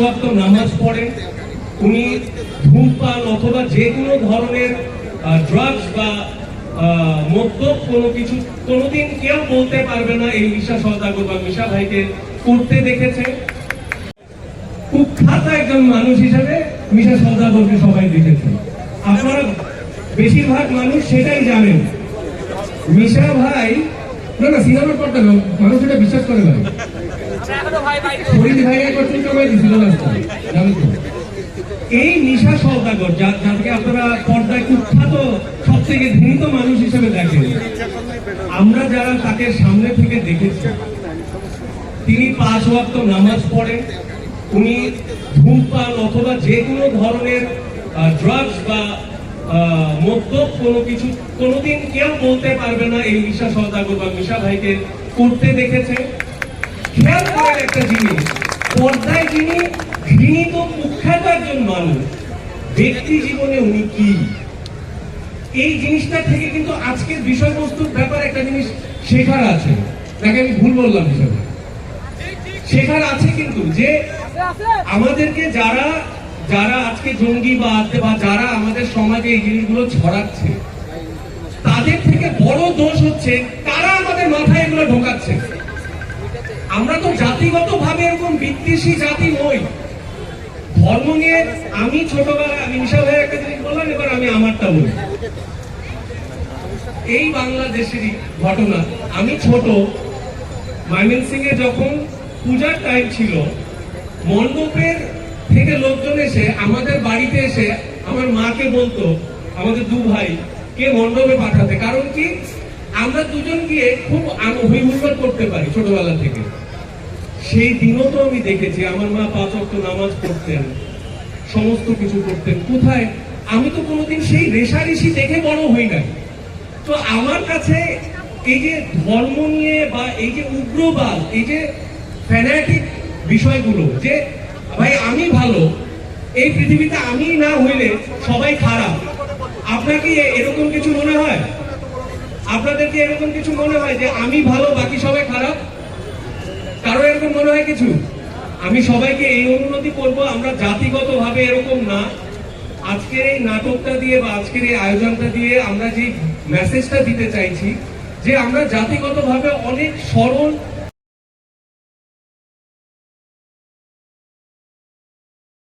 ওয়াক্ত নামাজ পড়েন উনি ধূমপান অথবা যে কোনো ধরনের ড্রাগস বা কোনো কিছু কোনোদিন কেউ বলতে পারবে না এই মিশা সদাগর বা মিশা ভাইকে করতে দেখেছে। কুখ্যাত একজন মানুষ হিসেবে মিশা সদাগরকে সবাই দেখেছে। আপনারা বেশিরভাগ মানুষ সেটাই জানেন। মিশা ভাই না না, সিনেমার পর্দা মানুষ এটা বিশ্বাস করে ভাই এই নিশা সৌদাগর যা- যাকে আপনারা পর্দায় কুখ্যাত সব থেকে ধৃত মানুষ হিসেবে দেখেন, আমরা যারা তাকে সামনে থেকে দেখেছি, তিনি পাঁচ ওয়াক্ত নামাজ পড়েন, উনি ধূমপান অথবা যে কোনো ধরনের ড্রাগস বা মদ্যপ কোনো কিছু, কোনোদিন কেউ বলতে পারবে না এই মিশা সৌদাগর বা মিশা ভাইকে করতে দেখেছে। একটা জিনিস, পর্দায় যিনি ঘৃণিত কুখ্যাত একজন মানুষ, ব্যক্তি জীবনে উনি কি? এই জিনিসটা থেকে কিন্তু আজকের বিষয়বস্তুর ব্যাপারে একটা জিনিস শেখার আছে। তাকে আমি ভুল বললাম বিষয়টা? শেখার আছে কিন্তু যে আমাদেরকে যারা যারা আজকে জঙ্গিবাদ বা যারা আমাদের সমাজে এই জিনিসগুলো ছড়াচ্ছে, তাদের থেকে বড় দোষ হচ্ছে তারা আমাদের মাথায় এগুলো ঢোকাচ্ছে। আমরা তো জাতিগত ভাবে এরকম বিদ্বেষী জাতি নই। ধর্ম নিয়ে আমি ছোটবেলায়, আমি ভাই একটা জিনিস বললাম, এবার আমি আমারটা বলি। এই বাংলাদেশেরই ঘটনা। আমি ছোট যখন পূজার টাইম ছিল, মণ্ডপের থেকে লোকজন এসে, আমাদের বাড়িতে এসে আমার মাকে বলতো, আমাদের দু ভাই, কে মণ্ডপে পাঠাতে। কারণ কি? আমরা দুজন গিয়ে খুব হইহুল্লোড় করতে পারি ছোটবেলা থেকে। সেই দিনও তো আমি দেখেছি, আমার মা পাঁচ অক্ট নামাজ পড়তেন, সমস্ত কিছু করতেন। কোথায়? আমি তো কোনোদিন সেই রেশারেশি দেখে বড় হই নাই। তো আমার কাছে এই যে ধর্ম নিয়ে বা এই যে উগ্রবাদ, এই যে ফ্যানাটিক বিষয়গুলো যে, ভাই, আমি ভালো, এই পৃথিবীতে আমি না হইলে সবাই খারাপ। আপনার কি এরকম কিছু মনে হয়? আপনাদের কি এরকম কিছু মনে হয় যে, আমি ভালো, বাকি সবাই খারাপ? কারও মনে হয় কিছু? আমি সবাইকে এই অনুমতি করব, আমরা জাতিগত ভাবে এরকম না। আজকের এই নাটকটা দিয়ে বা আজকের এই আয়োজনটা দিয়ে আমরা যে মেসেজটা দিতে চাইছি, যে আমরা জাতিগত ভাবে অনেক সরল